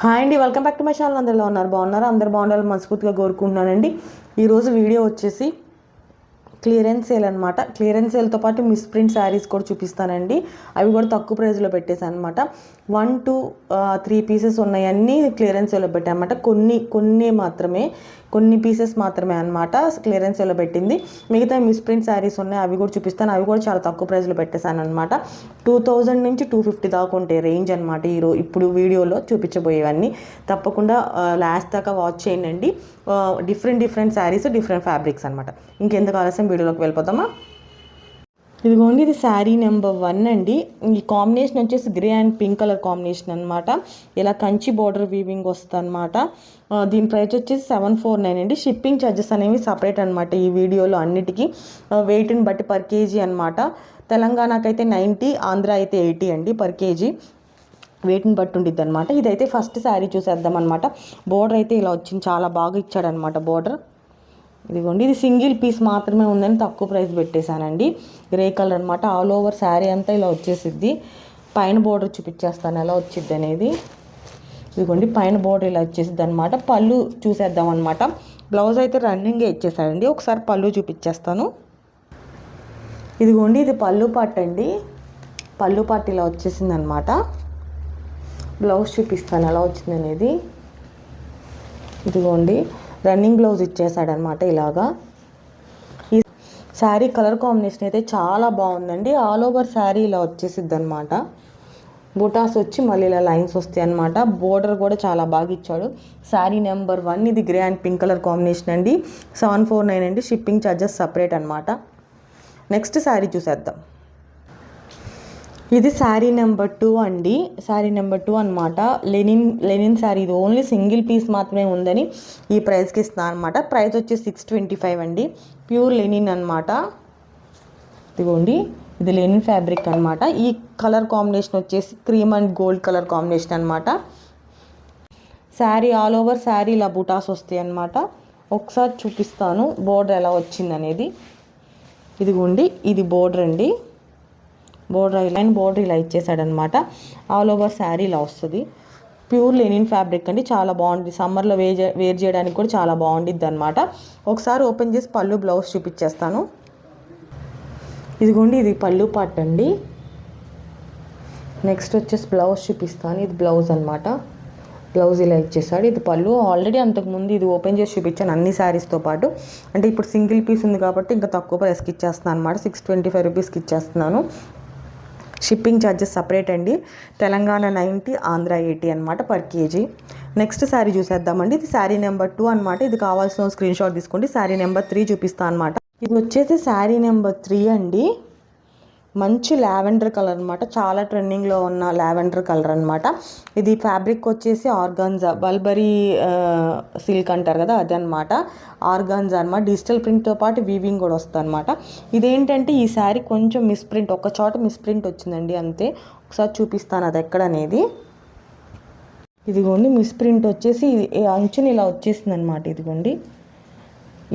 Hi అండి welcome back to my channel. అందరిలో ఉన్నారు? బాగున్నారు? అందరు బాగుండాలని మనస్ఫూర్తిగా కోరుకుంటున్నానండి. ఈరోజు వీడియో వచ్చేసి క్లియరెన్స్ సేల్ అనమాట క్లియరెన్స్ సేల్తో పాటు మిస్ ప్రింట్ శారీస్ కూడా చూపిస్తానండి. అవి కూడా తక్కువ ప్రైస్లో పెట్టేసాను అనమాట వన్ టూ త్రీ పీసెస్ ఉన్నాయి అన్నీ క్లియరెన్స్ సేల్లో పెట్టామన్నమాట కొన్ని కొన్ని మాత్రమే కొన్ని పీసెస్ మాత్రమే అనమాట క్లియరెన్స్లో పెట్టింది. మిగతా మిస్ ప్రింట్ శారీస్ ఉన్నాయి. అవి కూడా చూపిస్తాను. అవి కూడా చాలా తక్కువ ప్రైస్లో పెట్టేశాను అనమాట టూ థౌజండ్ నుంచి టూ ఫిఫ్టీ దాకా ఉంటాయి రేంజ్ అనమాట ఈరో ఇప్పుడు వీడియోలో చూపించబోయేవన్నీ. తప్పకుండా లాస్ట్ దాకా వాచ్ చేయండి. Different different saris different fabrics అనమాట ఇంకెందుకు ఆలస్యం? వీడియోలోకి వెళ్ళిపోతామా ఇదిగోండి ఇది శారీ నెంబర్ వన్ అండి. ఈ కాంబినేషన్ వచ్చేసి grey and pink colour combination అనమాట ఇలా కంచి బార్డర్ వీవింగ్ వస్తుంది అనమాట దీని ప్రైస్ వచ్చేసి సెవెన్ ఫోర్ నైన్ అండి. షిప్పింగ్ ఛార్జెస్ అనేవి సపరేట్ అనమాట ఈ వీడియోలో అన్నిటికీ. వెయిట్ని బట్టి పర్ కేజీ అనమాట తెలంగాణకైతే నైంటీ ఆంధ్ర అయితే ఎయిటీ అండి పర్ కేజీ. వెయిట్ని బట్టి ఉండిద్ది అనమాట ఇదైతే ఫస్ట్ శారీ చూసేద్దాం అనమాట బోర్డర్ అయితే ఇలా వచ్చింది. చాలా బాగా ఇచ్చాడనమాట బోర్డర్. ఇదిగోండి ఇది సింగిల్ పీస్ మాత్రమే ఉందని తక్కువ ప్రైస్ పెట్టేశానండి. గ్రే కలర్ అనమాట ఆల్ ఓవర్ శారీ అంతా ఇలా వచ్చేసిద్ది. పైన బోర్డర్ చూపించేస్తాను ఎలా వచ్చిద్ది అనేది. ఇదిగోండి పైన బోర్డర్ ఇలా వచ్చేసిద్ది అనమాట పళ్ళు చూసేద్దాం అనమాట బ్లౌజ్ అయితే రన్నింగే ఇచ్చేసాడండి ఒకసారి పళ్ళు చూపించేస్తాను. ఇదిగోండి ఇది పళ్ళు పాట్ అండి. పళ్ళు పాట్ ఇలా వచ్చేసింది అనమాట బ్లౌజ్ చూపిస్తాను ఎలా వచ్చింది అనేది. ఇదిగోండి రన్నింగ్ బ్లౌజ్ ఇచ్చేసాడనమాట ఇలాగా. ఈ శారీ కలర్ కాంబినేషన్ అయితే చాలా బాగుందండి. ఆల్ ఓవర్ శారీ ఇలా వచ్చేసిద్ది అనమాట బుటాస్ వచ్చి మళ్ళీ ఇలా లైన్స్ వస్తాయి అనమాట బోర్డర్ కూడా చాలా బాగా ఇచ్చాడు. శారీ నెంబర్ వన్ ఇది grey and pink colour combination అండి. సెవెన్ ఫోర్ నైన్ అండి. షిప్పింగ్ ఛార్జెస్ సపరేట్ అనమాట నెక్స్ట్ శారీ చూసేద్దాం. ఇది శారీ నెంబర్ టూ అండి. శారీ నెంబర్ టూ అనమాట లెనిన్ లెనిన్ శారీ. ఇది ఓన్లీ సింగిల్ పీస్ మాత్రమే ఉందని ఈ ప్రైస్కి ఇస్తున్నాను అనమాట ప్రైస్ వచ్చి సిక్స్ ట్వంటీ ఫైవ్ అండి. ప్యూర్ లెనిన్ అనమాట ఇదిగోండి. ఇది లెనిన్ ఫ్యాబ్రిక్ అనమాట ఈ కలర్ కాంబినేషన్ వచ్చేసి cream and gold colour combination అనమాట శారీ ఆల్ ఓవర్ శారీ ఇలా బుటాస్ వస్తాయి అనమాట ఒకసారి చూపిస్తాను. బోర్డర్ ఎలా వచ్చింది అనేది ఇదిగోండి. ఇది బోర్డర్ అండి. బోర్డర్ లైన్ బోర్డర్ ఇలా ఇచ్చేసాడనమాట ఆల్ ఓవర్ శారీ ఇలా వస్తుంది. ప్యూర్ లెనిన్ ఫ్యాబ్రిక్ అండి. చాలా బాగుంటుంది సమ్మర్లో వేర్ వేర్ చేయడానికి కూడా చాలా బాగుండిద్ది అనమాట ఒకసారి ఓపెన్ చేసి పళ్ళు బ్లౌజ్ చూపించేస్తాను ఇదిగోండి ఇది పళ్ళు పార్ట్ అండి. నెక్స్ట్ వచ్చేసి బ్లౌజ్ చూపిస్తాను. ఇది బ్లౌజ్ అనమాట బ్లౌజ్ ఇలా ఇచ్చేసాడు. ఇది పళ్ళు. ఆల్రెడీ అంతకుముందు ఇది ఓపెన్ చేసి చూపించాను అన్ని శారీస్తో పాటు. అంటే ఇప్పుడు సింగిల్ పీస్ ఉంది కాబట్టి ఇంకా తక్కువ ప్రైస్కి ఇచ్చేస్తున్నాను అనమాట సిక్స్ ట్వంటీ ఫైవ్ రూపీస్కి ఇచ్చేస్తున్నాను. షిప్పింగ్ ఛార్జెస్ సపరేట్ అండి. తెలంగాణ నైంటీ ఆంధ్ర ఎయిటీ అనమాట పర్ కేజీ. నెక్స్ట్ శారీ చూసేద్దామండి. ఇది శారీ నెంబర్ టూ అనమాట ఇది కావాల్సిన స్క్రీన్ షాట్ తీసుకోండి. శారీ నెంబర్ త్రీ చూపిస్తాను అనమాట ఇది వచ్చేసి శారీ నెంబర్ త్రీ అండి. మంచి లావెండర్ కలర్ అనమాట చాలా ట్రెండింగ్లో ఉన్న లావెండర్ కలర్ అనమాట ఇది ఫ్యాబ్రిక్ వచ్చేసి ఆర్గాన్జా బల్బరీ సిల్క్ అంటారు కదా అది అనమాట ఆర్గాన్జా అనమాట డిజిటల్ ప్రింట్తో పాటు వీవింగ్ కూడా వస్తుంది అనమాట ఇదేంటంటే ఈ శారీ కొంచెం మిస్ప్రింట్ ఒక చోట మిస్ప్రింట్ వచ్చిందండి అంతే. ఒకసారి చూపిస్తాను అది ఎక్కడ అనేది ఇదిగోండి మిస్ప్రింట్ వచ్చేసి అంచుని ఇలా వచ్చేసింది అనమాట ఇదిగోండి.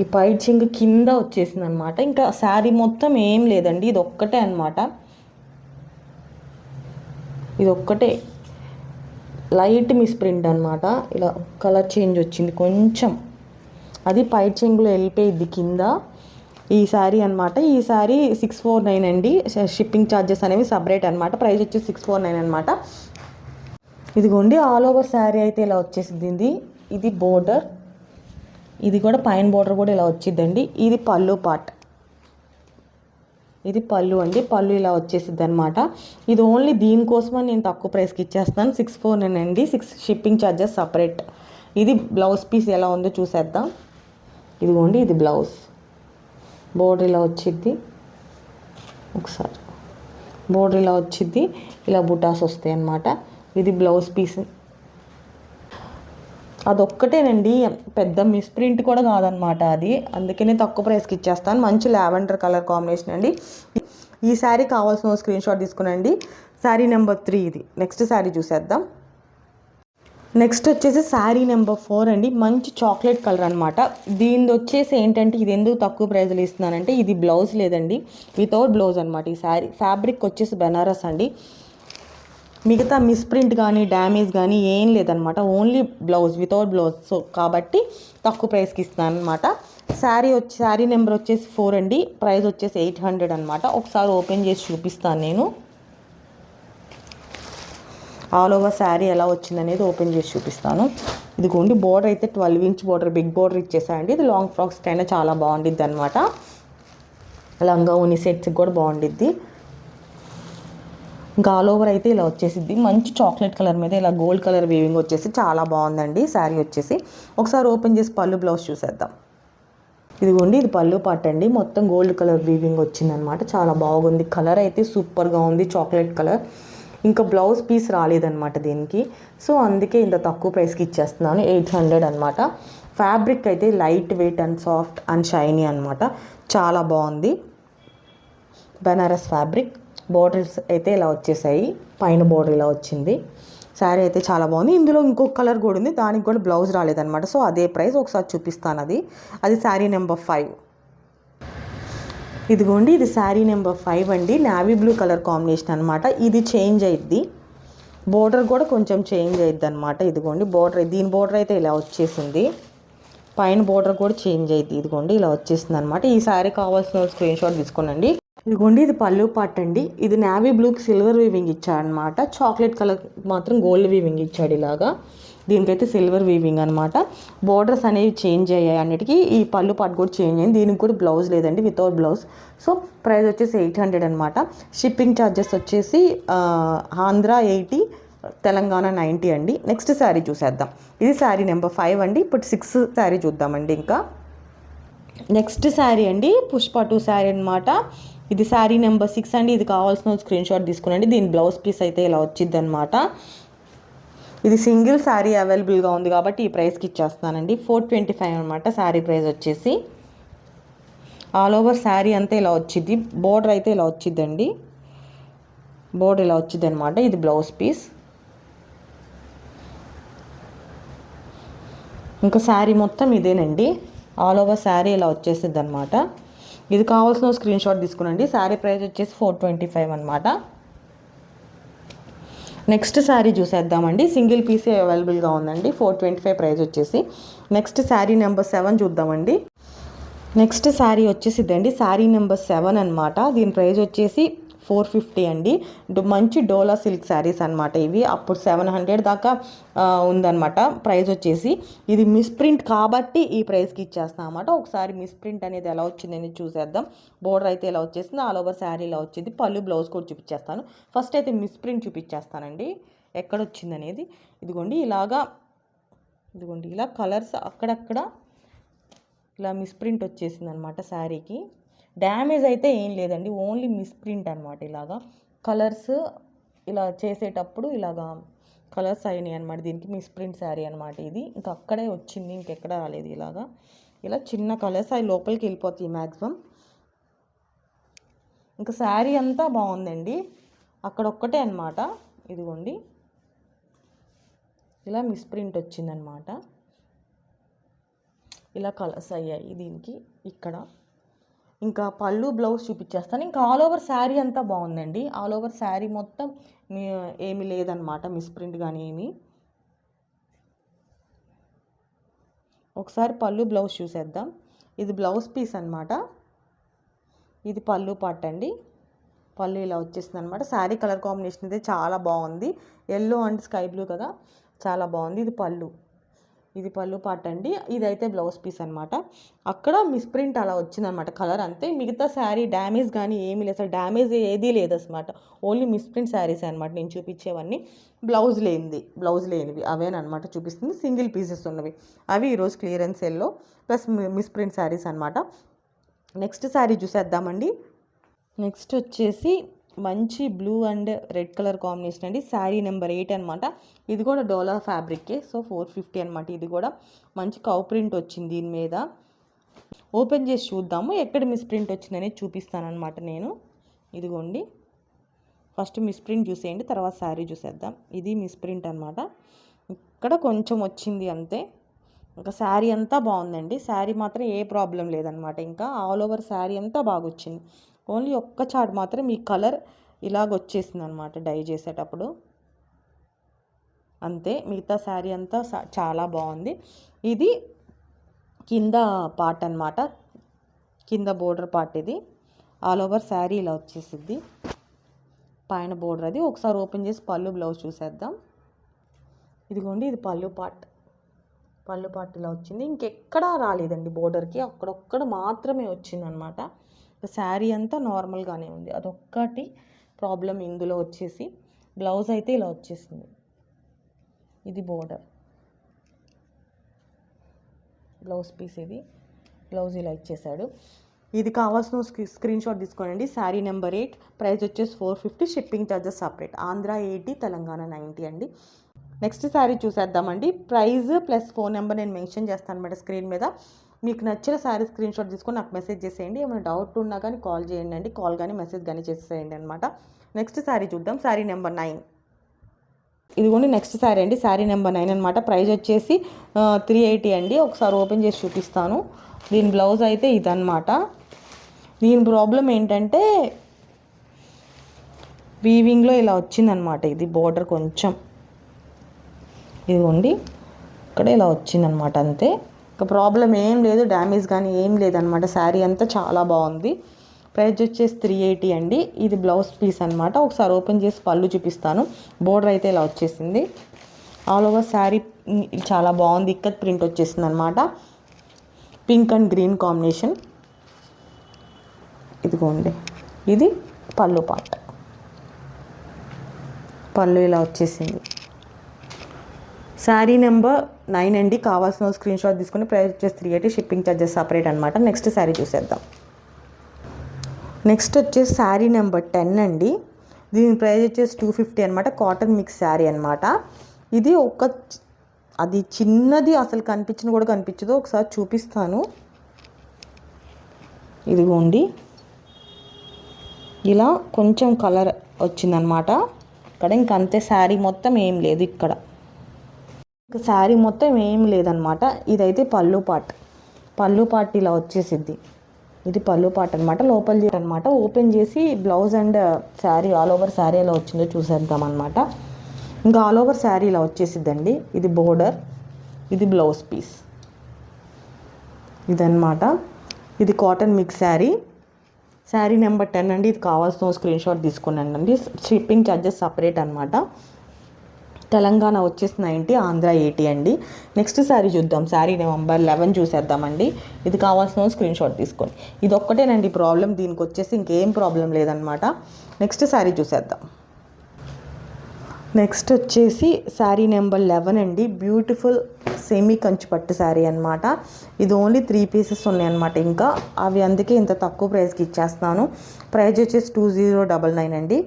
ఈ పైచింగ్ కింద వచ్చేసింది అనమాట ఇంకా శారీ మొత్తం ఏం లేదండి. ఇది ఒక్కటే అనమాట ఇది ఒక్కటే లైట్ మిస్ ప్రింట్ అనమాట ఇలా కలర్ చేంజ్ వచ్చింది కొంచెం. అది పైచింగ్లో వెళ్ళిపోయింది కింద. ఈ శారీ అనమాట ఈ శారీ సిక్స్ ఫోర్ నైన్ అండి. షిప్పింగ్ ఛార్జెస్ అనేవి సపరేట్ అనమాట ప్రైస్ వచ్చి సిక్స్ ఫోర్ నైన్ అనమాట ఇదిగోండి ఆల్ ఓవర్ శారీ అయితే ఇలా వచ్చేసింది ఇది బోర్డర్. ఇది కూడా పైన బోర్డర్ కూడా ఇలా వచ్చిందండి ఇది పళ్ళు పార్ట్ ఇది పళ్ళు అండి. పళ్ళు ఇలా వచ్చేసిద్ది అనమాట ఇది ఓన్లీ దీనికోసమని నేను తక్కువ ప్రైస్కి ఇచ్చేస్తాను సిక్స్ ఫోర్ నేనండి అండి. సిక్స్ షిప్పింగ్ ఛార్జెస్ సపరేట్ ఇది బ్లౌజ్ పీస్ ఎలా ఉందో చూసేద్దాం. ఇదిగోండి ఇది బ్లౌజ్ బోర్డర్ ఇలా వచ్చిద్ది. ఒకసారి. బోర్డర్ ఇలా వచ్చిద్ది. ఇలా బుటాస్ వస్తాయి అన్నమాట ఇది బ్లౌజ్ పీస్ అదొక్కటేనండి. పెద్ద మిస్ప్రింట్ కూడా కాదనమాట అది. అందుకనే తక్కువ ప్రైస్కి ఇచ్చేస్తాను. మంచి లావెండర్ కలర్ కాంబినేషన్ అండి. ఈ శారీ కావాల్సిన స్క్రీన్ షాట్ తీసుకునండి. శారీ నెంబర్ త్రీ ఇది. నెక్స్ట్ శారీ చూసేద్దాం. నెక్స్ట్ వచ్చేసి శారీ నెంబర్ ఫోర్ అండి. మంచి చాక్లెట్ కలర్ అనమాట దీని వచ్చేసి ఏంటంటే ఇది ఎందుకు తక్కువ ప్రైజ్లు ఇస్తున్నానంటే ఇది బ్లౌజ్ లేదండి. వితౌట్ బ్లౌజ్ అనమాట ఈ శారీ. ఫ్యాబ్రిక్ వచ్చేసి బెనారస్ అండి. మిగతా మిస్ప్రింట్ కానీ డ్యామేజ్ కానీ ఏం లేదనమాట. Only blouse without blouse so కాబట్టి తక్కువ ప్రైస్కి ఇస్తున్నాను అనమాట శారీ వచ్చి శారీ నెంబర్ వచ్చేసి ఫోర్ అండి. ప్రైస్ వచ్చేసి ఎయిట్ హండ్రెడ్ అనమాట ఒకసారి ఓపెన్ చేసి చూపిస్తాను నేను. ఆల్ ఓవర్ శారీ ఎలా వచ్చిందనేది ఓపెన్ చేసి చూపిస్తాను. ఇదిగోండి బోర్డర్ అయితే twelve inch border big border ఇచ్చేసాయండి ఇది లాంగ్ ఫ్రాక్స్కి అయినా చాలా బాగుండిద్ది అనమాట లంగా ఉని సెట్స్కి కూడా బాగుండిద్ది. ఇంకా ఆల్ ఓవర్ అయితే ఇలా వచ్చేసిద్ది. మంచి చాక్లెట్ కలర్ మీద ఇలా గోల్డ్ కలర్ వీవింగ్ వచ్చేసి చాలా బాగుందండి. శారీ వచ్చేసి. ఒకసారి ఓపెన్ చేసి పళ్ళు బ్లౌజ్ చూసేద్దాం. ఇదిగోండి ఇది పళ్ళు పాట అండి. మొత్తం గోల్డ్ కలర్ వీవింగ్ వచ్చిందనమాట చాలా బాగుంది. కలర్ అయితే సూపర్గా ఉంది చాక్లెట్ కలర్ ఇంకా బ్లౌజ్ పీస్ రాలేదనమాట దీనికి. సో అందుకే ఇంత తక్కువ ప్రైస్కి ఇచ్చేస్తున్నాను. ఎయిట్ హండ్రెడ్ అనమాట ఫ్యాబ్రిక్ అయితే lightweight and soft and shiny అనమాట చాలా బాగుంది. బెనారస్ ఫ్యాబ్రిక్ బాటిల్స్ అయితే ఇలా వచ్చేసాయి. పైన బోర్డర్ ఇలా వచ్చింది. శారీ అయితే చాలా బాగుంది. ఇందులో ఇంకొక కలర్ కూడా ఉంది. దానికి కూడా బ్లౌజ్ రాలేదనమాట సో అదే ప్రైస్ ఒకసారి చూపిస్తాను అది. అది శారీ నెంబర్ ఫైవ్. ఇదిగోండి ఇది శారీ నెంబర్ ఫైవ్ అండి. నావీ బ్లూ కలర్ కాంబినేషన్ అనమాట ఇది చేంజ్ అయిద్ది బోర్డర్ కూడా కొంచెం చేంజ్ అయిద్ది అనమాట ఇదిగోండి బోర్డర్ దీని బోర్డర్ అయితే ఇలా వచ్చేసింది. పైన బోర్డర్ కూడా చేంజ్ అయింది ఇదిగోండి ఇలా వచ్చేసింది అనమాట ఈ శారీ కావాల్సిన స్క్రీన్ షాట్ తీసుకోనండి. ఇదిగోండి ఇది పళ్ళు పాట్ అండి. ఇది నావీ బ్లూకి సిల్వర్ వీవింగ్ ఇచ్చాడనమాట. చాక్లెట్ కలర్ మాత్రం గోల్డ్ వీవింగ్ ఇచ్చాడు ఇలాగా. దీనికైతే సిల్వర్ వీవింగ్ అనమాట. బోర్డర్స్ అనేవి చేంజ్ అయ్యాయి అన్నిటికీ. ఈ పళ్ళు పాటు కూడా చేంజ్ అయింది. దీనికి కూడా బ్లౌజ్ లేదండి వితౌట్ బ్లౌజ్ సో ప్రైస్ వచ్చేసి ఎయిట్ హండ్రెడ్ అనమాట. షిప్పింగ్ ఛార్జెస్ వచ్చేసి ఆంధ్ర ఎయిటీ తెలంగాణ నైంటీ అండి. నెక్స్ట్ శారీ చూసేద్దాం. ఇది శారీ నెంబర్ ఫైవ్ అండి. ఇప్పుడు సిక్స్ శారీ చూద్దామండి ఇంకా. నెక్స్ట్ శారీ అండి. పుష్ప టూ శారీ అనమాట. ఇది శారీ నెంబర్ సిక్స్ అండి. ఇది కావాల్సిన స్క్రీన్ షాట్ తీసుకునండి దీని బ్లౌజ్ పీస్ అయితే ఇలా వచ్చింది అనమాట ఇది సింగిల్ శారీ అవైలబుల్గా ఉంది కాబట్టి ఈ ప్రైస్కి ఇచ్చేస్తానండి ఫోర్ ట్వంటీ ఫైవ్ అనమాట శారీ ప్రైస్ వచ్చేసి. ఆల్ ఓవర్ శారీ అంతా ఇలా వచ్చింది. బోర్డర్ అయితే ఇలా వచ్చిందండి. బోర్డర్ ఇలా వచ్చింది అనమాట ఇది బ్లౌజ్ పీస్. ఇంకా శారీ మొత్తం ఇదేనండి. ఆల్ ఓవర్ శారీ ఇలా వచ్చేసింది అనమాట ఇది కావాల్సిన స్క్రీన్ షాట్ తీసుకునండి. శారీ ప్రైస్ వచ్చేసి ఫోర్ ట్వంటీ ఫైవ్ అనమాట నెక్స్ట్ శారీ చూసేద్దామండి సింగిల్ పీసే అవైలబుల్గా ఉందండి. ఫోర్ ట్వంటీ ఫైవ్ ప్రైస్ వచ్చేసి. నెక్స్ట్ శారీ నెంబర్ సెవెన్ చూద్దామండి. నెక్స్ట్ శారీ వచ్చేసిద్దండి. శారీ నెంబర్ సెవెన్ అనమాట దీని ప్రైస్ వచ్చేసి ఫోర్ ఫిఫ్టీ అండి. మంచి డోలా సిల్క్ శారీస్ అనమాట ఇవి. అప్పుడు సెవెన్ హండ్రెడ్ దాకా ఉందన్నమాట. ప్రైస్ వచ్చేసి ఇది మిస్ప్రింట్ కాబట్టి ఈ ప్రైస్కి ఇచ్చేస్తాం అనమాట ఒకసారి మిస్ప్రింట్ అనేది ఎలా వచ్చిందని చూసేద్దాం. బోర్డర్ అయితే ఇలా వచ్చేసింది ఆల్ ఓవర్ శారీ ఇలా వచ్చింది పళ్ళు బ్లౌజ్ కూడా చూపించేస్తాను ఫస్ట్ అయితే మిస్ప్రింట్ చూపించేస్తానండి ఎక్కడ వచ్చింది అనేది. ఇదిగోండి ఇలాగా ఇదిగోండి ఇలా కలర్స్ అక్కడక్కడ ఇలా మిస్ప్రింట్ వచ్చేసింది అనమాట శారీకి. డ్యామేజ్ అయితే ఏం లేదండి. ఓన్లీ మిస్ప్రింట్ అనమాట ఇలాగా. కలర్స్ ఇలా చేసేటప్పుడు ఇలాగా కలర్స్ అయినాయి అనమాట దీనికి మిస్ప్రింట్ శారీ అనమాట ఇది. ఇంకా అక్కడే వచ్చింది. ఇంకెక్కడ రాలేదు ఇలాగా. ఇలా చిన్న కలర్స్ అవి లోపలికి వెళ్ళిపోతాయి మ్యాక్సిమం ఇంకా శారీ అంతా బాగుందండి. అక్కడ ఒక్కటే అనమాట ఇదిగోండి. ఇలా మిస్ప్రింట్ వచ్చిందనమాట ఇలా కలర్స్ అయ్యాయి దీనికి. ఇక్కడ ఇంకా పళ్ళు బ్లౌజ్ చూపించేస్తాను ఇంకా ఆల్ ఓవర్ శారీ అంతా బాగుందండి. ఆల్ ఓవర్ శారీ మొత్తం ఏమి లేదనమాట మిస్ప్రింట్ కానీ ఏమి. ఒకసారి పళ్ళు బ్లౌజ్ చూసేద్దాం. ఇది బ్లౌజ్ పీస్ అనమాట ఇది పళ్ళు పాట అండి. పళ్ళు ఇలా వచ్చేసింది అనమాట శారీ కలర్ కాంబినేషన్ అయితే చాలా బాగుంది. ఎల్లో అండ్ స్కై బ్లూ కదా. చాలా బాగుంది. ఇది పళ్ళు. ఇది పళ్ళు పాట అండి. ఇదైతే బ్లౌజ్ పీస్ అనమాట అక్కడ మిస్ప్రింట్ అలా వచ్చిందనమాట కలర్ అంతే. మిగతా శారీ డ్యామేజ్ కానీ ఏమీ లేదు. అసలు డ్యామేజ్ ఏదీ లేదు అనమాట ఓన్లీ మిస్ప్రింట్ శారీస్ అనమాట నేను చూపించేవన్నీ. బ్లౌజ్ లేనిది. బ్లౌజ్ లేనివి. అవేనమాట చూపిస్తుంది. సింగిల్ పీసెస్ ఉన్నవి. అవి ఈరోజు clearance yellow plus misprint saris అనమాట నెక్స్ట్ శారీ చూసేద్దామండి. నెక్స్ట్ వచ్చేసి మంచి blue and red colour combination అండి. శారీ నెంబర్ ఎయిట్ అనమాట ఇది కూడా డోలా ఫ్యాబ్రిక్కే. సో ఫోర్ ఫిఫ్టీ అనమాట ఇది కూడా. మంచి కౌ ప్రింట్ వచ్చింది దీని మీద. ఓపెన్ చేసి చూద్దాము. ఎక్కడ మిస్ ప్రింట్ వచ్చిందనేది చూపిస్తానమాట నేను. ఇదిగోండి. ఫస్ట్ మిస్ ప్రింట్ చూసేయండి తర్వాత శారీ చూసేద్దాం. ఇది మిస్ ప్రింట్ అనమాట ఇక్కడ కొంచెం వచ్చింది అంతే. ఇంకా శారీ అంతా బాగుందండి. శారీ మాత్రం ఏ ప్రాబ్లం లేదనమాట ఇంకా ఆల్ ఓవర్ శారీ అంతా బాగా వచ్చింది ఓన్లీ ఒక్క చాట్ మాత్రం ఈ కలర్ ఇలాగ వచ్చేసింది అనమాట డై చేసేటప్పుడు. అంతే మిగతా శారీ అంతా సా- చాలా బాగుంది. ఇది కింద పార్ట్ అనమాట కింద బోర్డర్ పార్ట్ ఇది. ఆల్ ఓవర్ శారీ ఇలా వచ్చేసిద్ది. పైన బోర్డర్ అది. ఒకసారి ఓపెన్ చేసి పళ్ళు బ్లౌజ్ చూసేద్దాం. ఇదిగోండి ఇది పళ్ళు పార్ట్. పళ్ళు పార్ట్ ఇలా వచ్చింది. ఇంకెక్కడా రాలేదండి బోర్డర్కి. అక్కడొక్కడ మాత్రమే వచ్చిందనమాట. శారీ అంతా నార్మల్గానే ఉంది. అదొక్కటి ప్రాబ్లం ఇందులో వచ్చేసి బ్లౌజ్ అయితే ఇలా వచ్చేసింది. ఇది బోర్డర్. బ్లౌజ్ పీస్ ఇది. బ్లౌజ్ ఇలా ఇచ్చేసాడు. ఇది కావాల్సిన screen shot తీసుకోనండి. Sari number eight. Price వచ్చేసి four fifty. Shipping charges separate. Andhra eighty Telangana ninety అండి. నెక్స్ట్ శారీ చూసేద్దామండి. ప్రైజ్ ప్లస్ ఫోన్ నెంబర్ నేను మెన్షన్ చేస్తాను అనమాట స్క్రీన్ మీద. మీకు నచ్చిన శారీ స్క్రీన్ షాట్ తీసుకొని నాకు మెసేజ్ చేసేయండి. ఏమైనా డౌట్ ఉన్నా కానీ కాల్ చేయండి అండి కాల్ కానీ మెసేజ్ కానీ చేసేయండి అనమాట నెక్స్ట్ శారీ చూద్దాం. Sari number nine. ఇదిగోండి నెక్స్ట్ శారీ అండి. శారీ నెంబర్ నైన్ అనమాట ప్రైస్ వచ్చేసి త్రీ ఎయిటీ అండి. ఒకసారి ఓపెన్ చేసి చూపిస్తాను. దీని బ్లౌజ్ అయితే ఇదనమాట దీని ప్రాబ్లం ఏంటంటే వీవింగ్లో ఇలా వచ్చిందనమాట ఇది బోర్డర్ కొంచెం. ఇదిగోండి ఇక్కడ ఇలా వచ్చిందనమాట అంతే. ఇక ప్రాబ్లం ఏం లేదు డ్యామేజ్ కానీ ఏం లేదనమాట శారీ అంతా చాలా బాగుంది. ప్రైస్ వచ్చేసి త్రీ ఎయిటీ అండి. ఇది బ్లౌజ్ పీస్ అనమాట ఒకసారి ఓపెన్ చేసి పళ్ళు చూపిస్తాను. బోర్డర్ అయితే ఇలా వచ్చేసింది. ఆల్ ఓవర్ శారీ చాలా బాగుంది. ఇక్కత్ ప్రింట్ వచ్చేసింది అనమాట పింక్ అండ్ గ్రీన్ కాంబినేషన్. ఇదిగోండి. ఇది పళ్ళు పాట పళ్ళు ఇలా వచ్చేసింది. శారీ నెంబర్ నైన్ అండి. కావాల్సిన స్క్రీన్ షాట్ తీసుకుని ప్రైస్ వచ్చేసి three eighty shipping charges separate అనమాట నెక్స్ట్ శారీ చూసేద్దాం. నెక్స్ట్ వచ్చేసి శారీ నెంబర్ టెన్ అండి. దీని ప్రైస్ వచ్చేసి టూ ఫిఫ్టీ అనమాట కాటన్ మిక్స్ శారీ అనమాట ఇది ఒక అది చిన్నది అసలు కనిపించిన కూడా కనిపించదు. ఒకసారి చూపిస్తాను. ఇదిగోండి. ఇలా కొంచెం కలర్ వచ్చిందనమాట ఇక్కడ ఇంక అంతే శారీ మొత్తం ఏం లేదు ఇక్కడ. శారీ మొత్తం ఏం లేదనమాట. ఇదైతే పళ్ళు పాట్. పళ్ళు పాట్ ఇలా వచ్చేసిద్ది. ఇది పళ్ళు పాట్ అనమాట. లోపల అనమాట. ఓపెన్ చేసి blouse and sari all over sari ఎలా వచ్చిందో చూసేద్దాం అనమాట ఇంకా ఆల్ ఓవర్ శారీ ఇలా వచ్చేసిద్దండి. ఇది బోర్డర్ ఇది బ్లౌజ్ పీస్. ఇదన్నమాట ఇది cotton mix sari. Sari number ten అండి. ఇది కావాల్సిన స్క్రీన్ షాట్ తీసుకున్నానండి షిప్పింగ్ ఛార్జెస్ సపరేట్ అనమాట. తెలంగాణ వచ్చేసి నైంటీ ఆంధ్ర ఎయిటీ అండి. నెక్స్ట్ శారీ చూద్దాం. శారీ నెంబర్ లెవెన్ చూసేద్దామండి. ఇది కావాల్సిన స్క్రీన్ షాట్ తీసుకోండి. ఇది ఒక్కటేనండి ప్రాబ్లం దీనికి వచ్చేసి ఇంకేం ప్రాబ్లం లేదనమాట నెక్స్ట్ శారీ చూసేద్దాం. నెక్స్ట్ వచ్చేసి శారీ నెంబర్ లెవెన్ అండి. బ్యూటిఫుల్ సెమీ కంచి పట్టు శారీ అనమాట ఇది ఓన్లీ త్రీ పీసెస్ ఉన్నాయన్నమాట ఇంకా. అవి అందుకే ఇంత తక్కువ ప్రైస్కి ఇచ్చేస్తున్నాను. ప్రైస్ వచ్చేసి టూ జీరో డబల్ నైన్ అండి.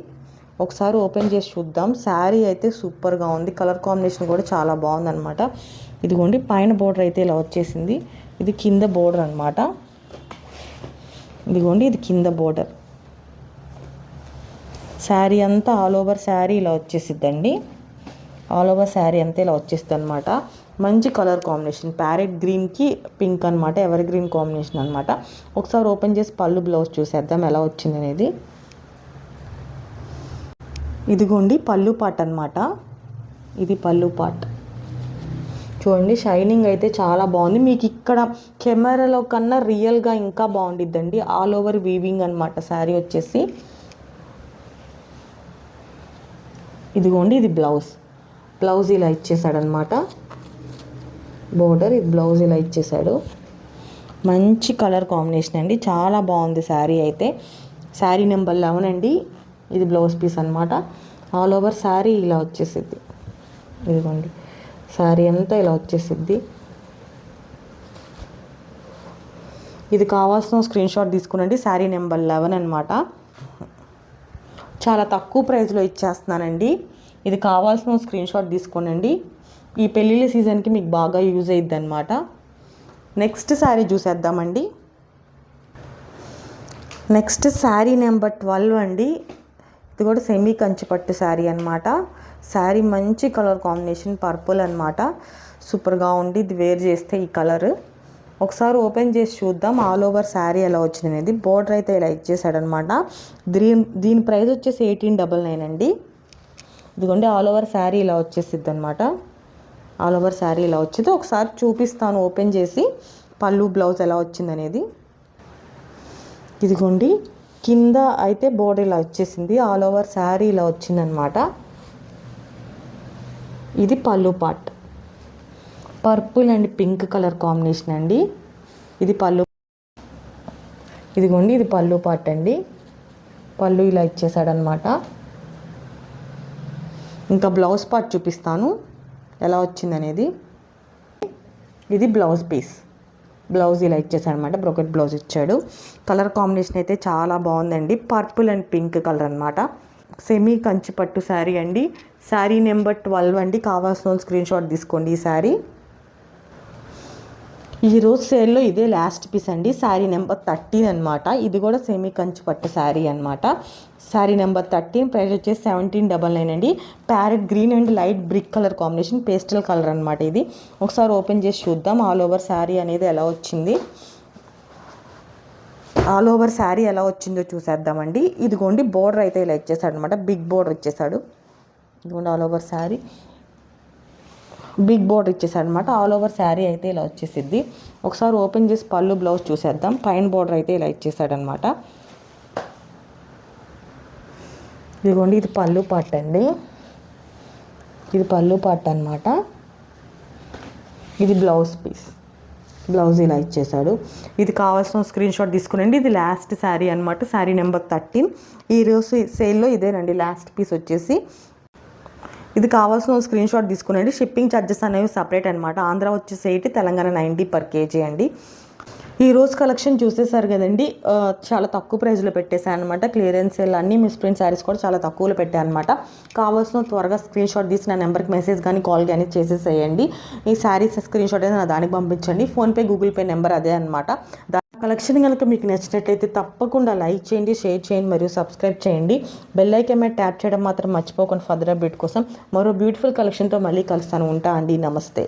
ఒకసారి ఓపెన్ చేసి చూద్దాం. శారీ అయితే సూపర్గా ఉంది. కలర్ కాంబినేషన్ కూడా చాలా బాగుందన్నమాట. ఇదిగోండి పైన బోర్డర్ అయితే ఇలా వచ్చేసింది. ఇది కింద బోర్డర్ అనమాట ఇదిగోండి ఇది కింద బోర్డర్. శారీ అంతా ఆల్ ఓవర్ శారీ ఇలా వచ్చేసిద్దండి. ఆల్ ఓవర్ శారీ అంతా ఇలా వచ్చేస్తుంది అనమాట మంచి కలర్ కాంబినేషన్. ప్యారెట్ గ్రీన్కి పింక్ అనమాట ఎవర్ గ్రీన్ కాంబినేషన్ అనమాట ఒకసారి ఓపెన్ చేసి పళ్ళు బ్లౌజ్ చూసేద్దాం ఎలా వచ్చింది అనేది ఇదిగోండి పళ్ళు పాట్ అనమాట ఇది పళ్ళు పాట్. చూడండి షైనింగ్ అయితే చాలా బాగుంది. మీకు ఇక్కడ కెమెరాలో కన్నా రియల్గా ఇంకా బాగుండిద్దండి. ఆల్ ఓవర్ వీవింగ్ అనమాట శారీ వచ్చేసి. ఇదిగోండి ఇది బ్లౌజ్. బ్లౌజ్ ఇలా ఇచ్చేసాడనమాట బోర్డర్ ఇది బ్లౌజ్ ఇలా ఇచ్చేసాడు మంచి కలర్ కాంబినేషన్ అండి. చాలా బాగుంది శారీ అయితే. శారీ నెంబర్ లెవెన్ అండి. ఇది బ్లౌజ్ పీస్ అనమాట ఆల్ ఓవర్ శారీ ఇలా వచ్చేసిద్ది. ఇదిగోండి. శారీ అంతా ఇలా వచ్చేసిద్ది. ఇది కావాల్సిన స్క్రీన్ షాట్ తీసుకునండి. శారీ నెంబర్ లెవెన్ అనమాట చాలా తక్కువ ప్రైస్లో ఇచ్చేస్తున్నానండి. ఇది కావాల్సిన స్క్రీన్ షాట్ తీసుకోనండి. ఈ పెళ్ళిళ్ళ సీజన్కి మీకు బాగా యూజ్ అయ్యిద్ది అనమాట నెక్స్ట్ శారీ చూసేద్దామండి. నెక్స్ట్ శారీ నెంబర్ ట్వెల్వ్ అండి. ఇది కూడా సెమీ కంచిపట్టు శారీ అనమాట శారీ మంచి కలర్ కాంబినేషన్ పర్పుల్ అనమాట సూపర్గా ఉండి ఇది వేర్ చేస్తే ఈ కలర్. ఒకసారి ఓపెన్ చేసి చూద్దాం. ఆల్ ఓవర్ శారీ ఎలా వచ్చింది అనేది. బోర్డర్ అయితే ఇలా ఇచ్చేసాడనమాట దీని దీని ప్రైస్ వచ్చేసి ఎయిటీన్ డబల్ నైన్ అండి. ఇదిగోండి ఆల్ ఓవర్ శారీ ఇలా వచ్చేసిద్ది అనమాట ఆల్ ఓవర్ శారీ ఇలా వచ్చింది. ఒకసారి చూపిస్తాను ఓపెన్ చేసి. పళ్ళు బ్లౌజ్ ఎలా వచ్చిందనేది. ఇదిగోండి. కింద అయితే బోర్డర్ ఇలా వచ్చేసింది. ఆల్ ఓవర్ శారీ ఇలా వచ్చిందనమాట. ఇది pallu part purple and pink colour combination అండి. ఇది పళ్ళు ఇదిగోండి ఇది పళ్ళు పార్ట్ అండి. పళ్ళు ఇలా ఇచ్చేసాడనమాట. ఇంకా బ్లౌజ్ పార్ట్ చూపిస్తాను. ఎలా వచ్చిందనేది. ఇది బ్లౌజ్ పీస్ బ్లౌజ్ ఇలా ఇచ్చేసాడనమాట బ్రోకెట్ బ్లౌజ్ ఇచ్చాడు. కలర్ కాంబినేషన్ అయితే చాలా బాగుందండి. పర్పుల్ అండ్ పింక్ కలర్ అనమాట సెమీ కంచి పట్టు శారీ అండి. శారీ నెంబర్ ట్వెల్వ్ అండి. కావాల్సిన స్క్రీన్ షాట్ తీసుకోండి ఈ శారీ. ఈరోజు సేల్లో ఇదే లాస్ట్ పీస్ అండి. శారీ నెంబర్ థర్టీన్ అనమాట ఇది కూడా సెమీ కంచి పట్టు శారీ అనమాట శారీ నెంబర్ థర్టీన్ ప్రైస్ వచ్చేసి సెవెంటీన్ డబల్ నైన్ అండి. Parrot green and light brick colour combination pastel colour అనమాట ఇది. ఒకసారి ఓపెన్ చేసి చూద్దాం. ఆల్ ఓవర్ శారీ అనేది ఎలా వచ్చింది? ఆల్ ఓవర్ శారీ ఎలా వచ్చిందో చూసేద్దామండి. ఇదిగోండి బోర్డర్ అయితే ఇలా ఇచ్చేసాడు అనమాట బిగ్ బోర్డర్ ఇచ్చేసాడు. ఇదిగోండి all over sari big border ఇచ్చేసాడు అనమాట ఆల్ ఓవర్ శారీ అయితే ఇలా వచ్చేసిద్ది. ఒకసారి ఓపెన్ చేసి పళ్ళు బ్లౌజ్ చూసేద్దాం. పైన బోర్డర్ అయితే ఇలా ఇచ్చేసాడనమాట. ఇదిగోండి ఇది పళ్ళు పాట్ అండి. ఇది పళ్ళు పార్ట్ అనమాట ఇది బ్లౌజ్ పీస్ బ్లౌజ్ ఇలా ఇచ్చేసాడు. ఇది కావాల్సిన స్క్రీన్ షాట్ తీసుకునండి. ఇది లాస్ట్ శారీ అనమాట శారీ నెంబర్ థర్టీన్ ఈ రోజు సేల్లో ఇదేనండి లాస్ట్ పీస్ వచ్చేసి. ఇది కావాల్సిన స్క్రీన్ షాట్ తీసుకునండి. షిప్పింగ్ ఛార్జెస్ అనేవి సపరేట్ అనమాట ఆంధ్ర వచ్చేసి eighty Telangana ninety per KG అండి. ఈ రోజు కలెక్షన్ చూసేసారు కదండి. చాలా తక్కువ ప్రైస్లో పెట్టేశాను అనమాట క్లియరెన్స్ సేల్ అన్ని మిస్ ప్రింట్ శారీస్ కూడా చాలా తక్కువలో పెట్టాను అనమాట కావాల్సిన త్వరగా స్క్రీన్ షాట్ తీసి నా నెంబర్కి మెసేజ్ కానీ కాల్ కానీ చేసేసేయండి. ఈ శారీస్ స్క్రీన్ షాట్ అయితే నా దానికి పంపించండి. ఫోన్పే గూగుల్ పే నెంబర్ అదే అనమాట కలెక్షన్ కనుక మీకు నచ్చినట్లయితే తప్పకుండా లైక్ చేయండి షేర్ చేయండి మరియు సబ్స్క్రైబ్ చేయండి. బెల్ ఐకాన్ మీద ట్యాప్ చేయడం మాత్రం మర్చిపోకుండా ఫర్దర్ అప్డేట్ కోసం మరో బ్యూటిఫుల్ కలెక్షన్తో మళ్ళీ కలుస్తాను. ఉంటా అండి. నమస్తే.